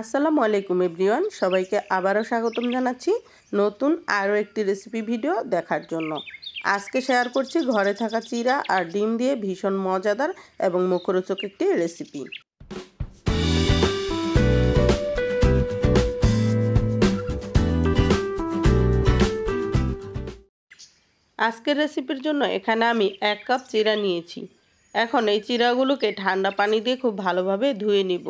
আসসালামু আলাইকুম এভরিওয়ান, সবাইকে আবারও স্বাগতম জানাচ্ছি নতুন আরও একটি রেসিপি ভিডিও দেখার জন্য। আজকে শেয়ার করছি ঘরে থাকা চিরা আর ডিম দিয়ে ভীষণ মজাদার এবং মুখরোচক একটি রেসিপি। আজকের রেসিপির জন্য এখানে আমি এক কাপ চিরা নিয়েছি। এখন এই চিরাগুলোকে ঠান্ডা পানি দিয়ে খুব ভালোভাবে ধুয়ে নিব।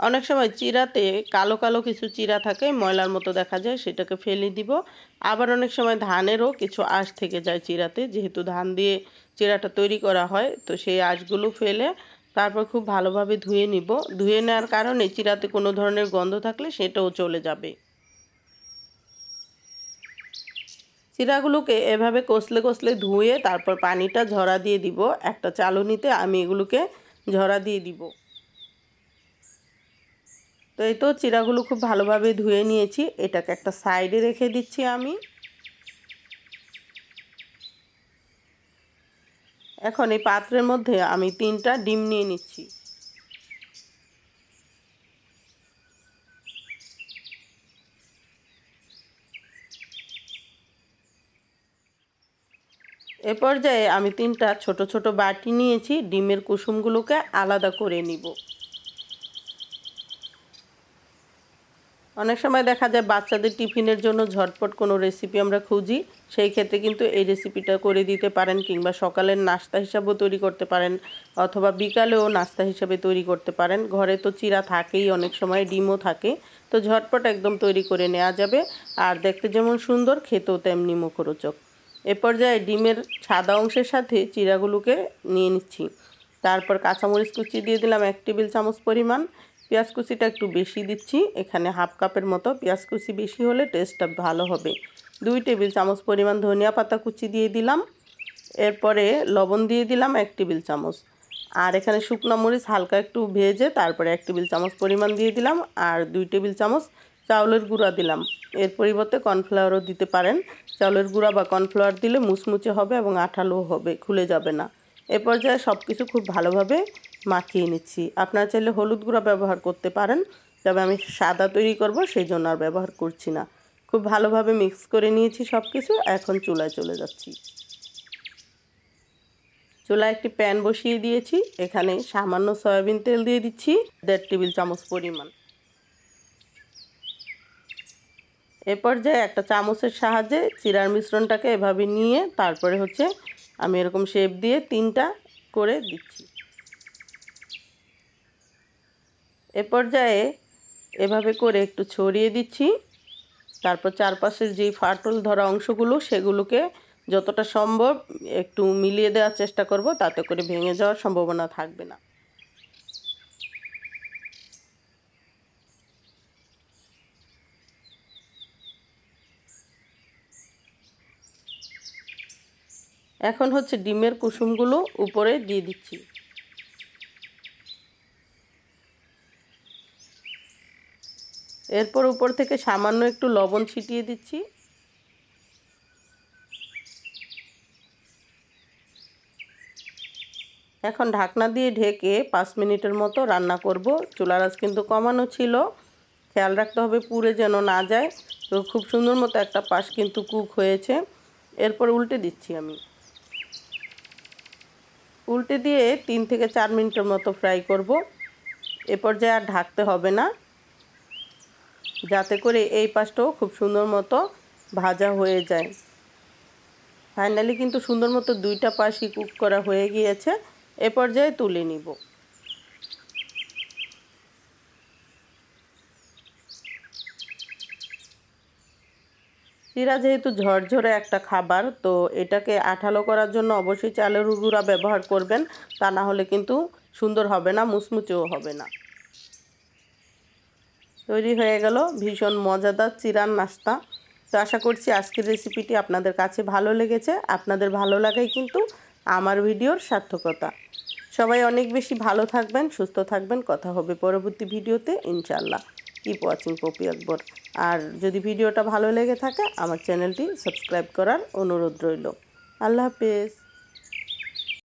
অনেক সময় চিরাতে কালো কালো কিছু চিরা থাকে, ময়লার মতো দেখা যায়, সেটাকে ফেলে দিব। আবার অনেক সময় ধানেরও কিছু আঁশ থেকে যায় চিরাতে, যেহেতু ধান দিয়ে চিরাটা তৈরি করা হয়, তো সেই আঁশগুলো ফেলে তারপর খুব ভালোভাবে ধুয়ে নিব। ধুয়ে নেওয়ার কারণে চিরাতে কোনো ধরনের গন্ধ থাকলে সেটাও চলে যাবে। চিরাগুলোকে এভাবে কষলে কষলে ধুয়ে তারপর পানিটা ঝরা দিয়ে দিব। একটা চালুনিতে আমি এগুলোকে ঝরা দিয়ে দিব। তো এই তো চিরাগুলো খুব ভালোভাবে ধুয়ে নিয়েছি। এটাকে একটা সাইডে রেখে দিচ্ছি আমি। এখন এই পাত্রের মধ্যে আমি তিনটা ডিম নিয়ে নিচ্ছি। এ পর্যায়ে আমি তিনটা ছোট ছোট বাটি নিয়েছি। ডিমের কুসুমগুলোকে আলাদা করে নিব। অনেক সময় দেখা যায় বাচ্চাদের টিফিনের জন্য ঝটপট কোনো রেসিপি আমরা খুঁজি, সেই ক্ষেত্রে কিন্তু এই রেসিপিটা করে দিতে পারেন কিংবা সকালের নাস্তা হিসাবেও তৈরি করতে পারেন অথবা বিকালেও নাস্তা হিসাবে তৈরি করতে পারেন। ঘরে তো চিরা থাকেই, অনেক সময় ডিমও থাকে, তো ঝটপট একদম তৈরি করে নেওয়া যাবে। আর দেখতে যেমন সুন্দর, খেতেও তেমনি মুখরোচক। এ পর্যায়ে ডিমের সাদা অংশের সাথে চিরাগুলোকে নিয়ে নিচ্ছি। তারপর কাঁচামরিচ কুচি দিয়ে দিলাম এক টেবিল চামচ পরিমাণ। পেঁয়াজ কুচিটা একটু বেশি দিচ্ছি। এখানে হাফ কাপের মতো পেঁয়াজ কুচি বেশি হলে টেস্টটা ভালো হবে। দুই টেবিল চামচ পরিমাণ ধনিয়া পাতা কুচি দিয়ে দিলাম। এরপরে লবণ দিয়ে দিলাম এক টেবিল চামচ। আর এখানে শুকনো মরিচ হালকা একটু ভেজে তারপরে এক টেবিল চামচ পরিমাণ দিয়ে দিলাম। আর দুই টেবিল চামচ চাউলের গুঁড়া দিলাম। এর পরিবর্তে কর্নফ্লাওয়ারও দিতে পারেন। চাউলের গুঁড়া বা কর্নফ্লাওয়ার দিলে মুচমুচে হবে এবং আঠালো হবে, খুলে যাবে না। এ পর্যায়ে সব কিছু খুব ভালোভাবে মাখিয়ে নিচ্ছি। আপনারা চাইলে হলুদ গুঁড়া ব্যবহার করতে পারেন, তবে আমি সাদা তৈরি করব সেই জন্য আর ব্যবহার করছি না। খুব ভালোভাবে মিক্স করে নিয়েছি সব কিছু এখন চুলায় চলে যাচ্ছি। চুলায় একটি প্যান বসিয়ে দিয়েছি, এখানে সামান্য সয়াবিন তেল দিয়ে দিচ্ছি, দেড় টেবিল চামচ পরিমাণ। এ পর্যায়ে একটা চামচের সাহায্যে চিরার মিশ্রণটাকে এভাবে নিয়ে, তারপরে হচ্ছে আমি এরকম শেপ দিয়ে তিনটা করে দিচ্ছি। এ পর্যায়ে এভাবে করে একটু ছড়িয়ে দিচ্ছি। তারপর চারপাশের যেই ফাটল ধরা অংশগুলো, সেগুলোকে যতটা সম্ভব একটু মিলিয়ে দেওয়ার চেষ্টা করব, তাতে করে ভেঙে যাওয়ার সম্ভাবনা থাকবে না। এখন হচ্ছে ডিমের কুসুমগুলো উপরে দিয়ে দিচ্ছি। এরপর উপর থেকে সামান্য একটু লবণ ছিটিয়ে দিচ্ছি। এখন ঢাকনা দিয়ে ঢেকে পাঁচ মিনিটের মতো রান্না করব। চুলার আঁচ কিন্তু কমানো ছিল। খেয়াল রাখতে হবে পুড়ে যেন না যায়। তো খুব সুন্দর মতো একটা পাশ কিন্তু কুক হয়েছে। এরপর উল্টে দিচ্ছি আমি। উল্টে দিয়ে তিন থেকে চার মিনিটের মতো ফ্রাই করব। এ পর্যায়ে আর ঢাকতে হবে না। যাতে করে এই পাশটাও খুব সুন্দর মতো ভাজা হয়ে যায়। ফাইনালি কিন্তু সুন্দর মতো দুইটা পাশই কুক করা হয়ে গিয়েছে। এ পর্যায়ে তুলে নিব। চিরা যেহেতু ঝরঝরে একটা খাবার, তো এটাকে আঠালো করার জন্য অবশ্যই চালের গুঁড়া ব্যবহার করবেন। তা না হলে কিন্তু সুন্দর হবে না, মুচমুচেও হবে না। তৈরি হয়ে গেল ভীষণ মজাদার চিরান নাস্তা। তো আশা করছি আজকের রেসিপিটি আপনাদের কাছে ভালো লেগেছে। আপনাদের ভালো লাগাই কিন্তু আমার ভিডিওর সার্থকতা। সবাই অনেক বেশি ভালো থাকবেন, সুস্থ থাকবেন। কথা হবে পরবর্তী ভিডিওতে ইনশাল্লাহ কিপ ওয়াচিং পপি আকবর আর যদি ভিডিওটা ভালো লেগে থাকে, আমার চ্যানেলটি সাবস্ক্রাইব করার অনুরোধ রইল। আল্লাহ হাফেজ।